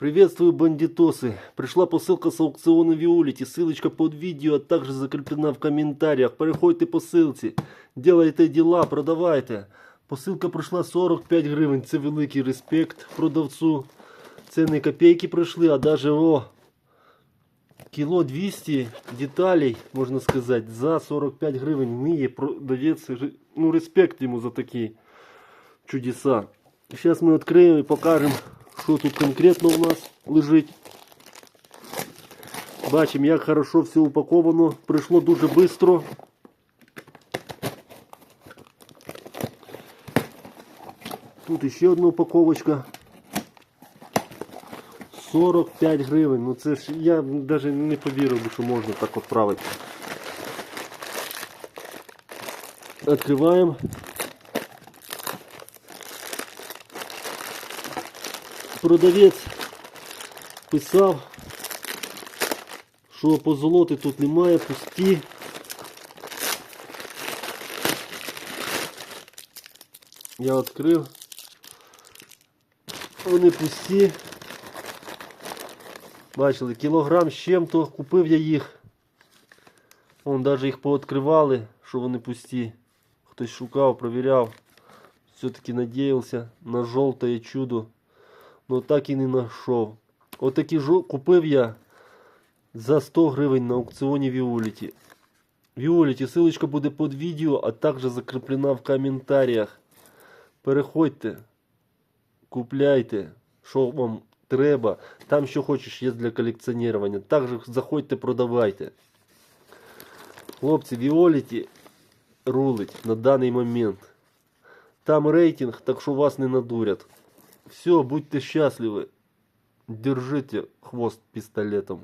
Приветствую, бандитосы! Пришла посылка с аукциона Виолити. Ссылочка под видео, а также закреплена в комментариях. Переходьте по ссылці, делайте діла, продавайте. Посилка пройшла 45 гривень. Це великий респект продавцу. Це не копійки пройшли, а даже о, кіло 200 деталей, можна сказати, за 45 гривень вміє продавець. Ре- Ну, респект йому за такі чудеса. Зараз ми відкриємо і покажемо, що тут конкретно у нас лежить. Бачимо, як хорошо все упаковано. Прийшло дуже швидко. Тут ще одна упаковочка. 45 гривень. Ну це ж я навіть не повірив, би, що можна так відправити. Відкриваємо. Продавець писав, що позолоти тут немає, пусті. Я відкрив. Вони пусті. Бачили, кілограм з чим-то, купив я їх. Вон навіть їх пооткривали, що вони пусті. Хтось шукав, провіряв. Все-таки надіявся на жовте чудо. Ну так і не знайшов. Отакі жо... купив я за 100 гривень на аукціоні Віоліті. Віоліті, ссылочка буде під відео, а також закріплена в коментарях. Переходьте, купляйте, що вам треба. Там що хочеш є для колекціонування. Також заходьте, продавайте. Хлопці, Віоліті рулить на даний момент. Там рейтинг, так що вас не надурять. Все, будьте счастливы. Держите хвост пистолетом.